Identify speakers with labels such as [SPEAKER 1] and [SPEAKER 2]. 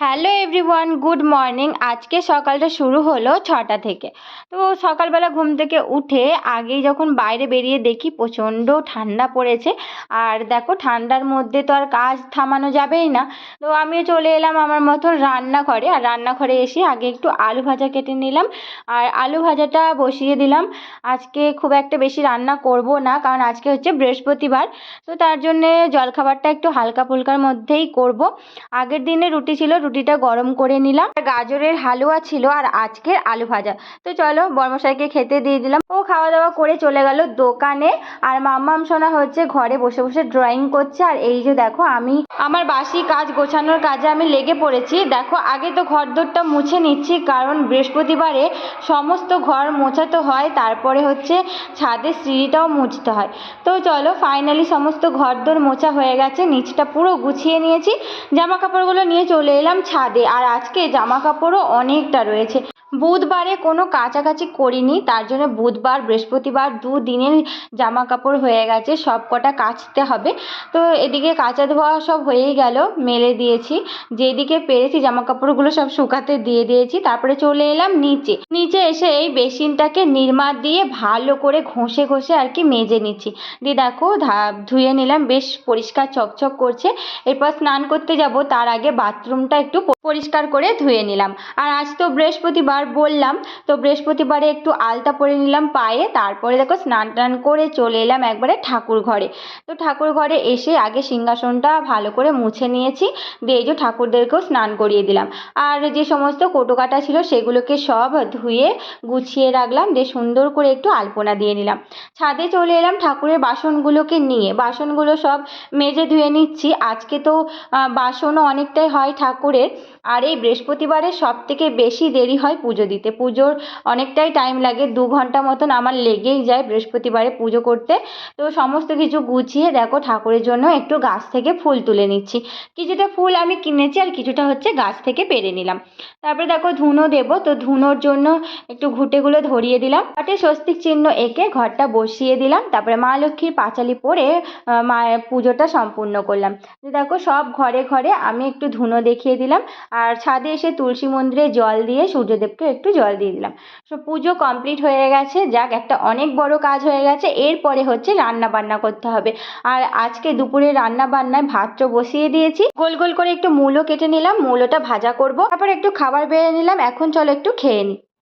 [SPEAKER 1] Hello everyone good morning আজকে সকালটা শুরু হলো ছটা থেকে। তো সকালবেলা ঘুম থেকে উঠে আগেই যখন বাইরে বেরিয়ে দেখি প্রচণ্ড ঠান্ডা পড়েছে। আর দেখো ঠান্ডার মধ্যে তো আর কাজ থামানো যাবেই না। তো আমিও চলে এলাম আমার মতন রান্নাঘরে। আর রান্নাঘরে এসে আগে একটু আলু ভাজা কেটে নিলাম। আর আলু ভাজাটা বসিয়ে দিলাম। আজকে খুব একটা বেশি রান্না করব না, কারণ আজকে হচ্ছে বৃহস্পতিবার। তো তার জন্যে জলখাবারটা একটু হালকা ফুলকার মধ্যেই করব। আগের দিনে রুটি ছিল রুটিটা গরম করে নিলাম। গাজরের হালুয়া ছিল আর আজকের আলু ভাজা। তো চলো বর্মশাইকে খেতে দিয়ে দিলাম। ও খাওয়া দাওয়া করে চলে গেল দোকানে। আর মাম্মাম সোনা হচ্ছে ঘরে বসে বসে ড্রয়িং করছে। আর এই যে দেখো আমি আমার বাসি কাজ গোছানোর কাজে আমি লেগে পড়েছি। দেখো আগে তো ঘর দোরটা মুছে নিচ্ছি কারণ বৃহস্পতিবারে সমস্ত ঘর মোছাতে হয়। তারপরে হচ্ছে ছাদের সিঁড়িটাও মুছতে হয়। তো চলো ফাইনালি সমস্ত ঘর দোর মোছা হয়ে গেছে। নিচটা পুরো গুছিয়ে নিয়েছি। জামা কাপড়গুলো নিয়ে চলে এলাম। ছাদে। আর আজকে জামা কাপড়ও অনেকটা রয়েছে। বুধবারে কোনো কাচাকাচি করিনি, তার জন্য বুধবার, বৃহস্পতিবার দু দিনের জামা কাপড় হয়ে গেছে, সব কটা কাচতে হবে। তো এদিকে কাচা ধোয়া সব হয়েই গেল, মেলে দিয়েছি। যেদিকে পেরেছি জামা কাপড়গুলো সব শুকাতে দিয়ে দিয়েছি, তারপরে চলে এলাম নিচে। নিচে এসে এই বেসিনটাকে নির্মা দিয়ে ভালো করে ঘষে ঘষে আর কি মেজে নিচ্ছি। দিয়ে দেখো ধুয়ে নিলাম, বেশ পরিষ্কার চকচক করছে। এরপর স্নান করতে যাব, তার আগে বাথরুমটা একটু পরিষ্কার করে ধুয়ে নিলাম। আর আজ তো বৃহস্পতিবার বললাম, তো বৃহস্পতিবারে একটু আলতা পরে নিলাম পায়ে, তারপরে দেখো স্নান টান করে চলে এলাম একবারে ঠাকুর ঘরে। তো ঠাকুর ঘরে এসে আগে সিংহাসনটা ভালো করে মুছে নিয়েছি, দিয়ে যে ঠাকুরদেরকেও স্নান করিয়ে দিলাম। আর যে সমস্ত কোটোকাটা ছিল সেগুলোকে সব ধুয়ে গুছিয়ে রাখলাম, দিয়ে সুন্দর করে একটু আলপনা দিয়ে নিলাম। ছাদে চলে এলাম ঠাকুরের বাসনগুলোকে নিয়ে। বাসনগুলো সব মেজে ধুয়ে নিচ্ছি। আজকে তো বাসনও অনেকটাই হয় ঠাকুরের। আর এই বৃহস্পতিবারে সব থেকে বেশি দেরি হয় পুজো দিতে। পুজোর অনেকটাই টাইম লাগে, দু ঘণ্টা মতন আমার লেগেই যায় বৃহস্পতিবারে পুজো করতে। তো সমস্ত কিছু গুছিয়ে দেখো ঠাকুরের জন্য একটু গাছ থেকে ফুল তুলে নিচ্ছি। কিছুটা ফুল আমি কিনেছি আর কিছুটা হচ্ছে গাছ থেকে পেরে নিলাম। তারপরে দেখো ধুনো দেবো, তো ধুনোর জন্য একটু ঘুঁটেগুলো ধরিয়ে দিলাম। ঘটে স্বস্তিক চিহ্ন এঁকে ঘরটা বসিয়ে দিলাম। তারপরে মা লক্ষ্মীর পাঁচালি পরে মায়ের পুজোটা সম্পূর্ণ করলাম। দেখো সব ঘরে ঘরে আমি একটু ধুনো দেখিয়ে দিলাম। আর ছাদে এসে তুলসী মন্দিরে জল দিয়ে সূর্যদেবকে একটু জল দিয়ে দিলাম। সো পুজো কমপ্লিট হয়ে গেছে, যাক একটা অনেক বড় কাজ হয়ে গেছে, এরপরে হচ্ছে রান্না বান্না করতে হবে। আর আজকে দুপুরে রান্না বান্নায় ভাতটা বসিয়ে দিয়েছি। গোল গোল করে একটু মূলো কেটে নিলাম, মূলোটা ভাজা করব। তারপর একটু খাবার বেড়ে নিলাম, এখন চলো একটু খেয়ে নিই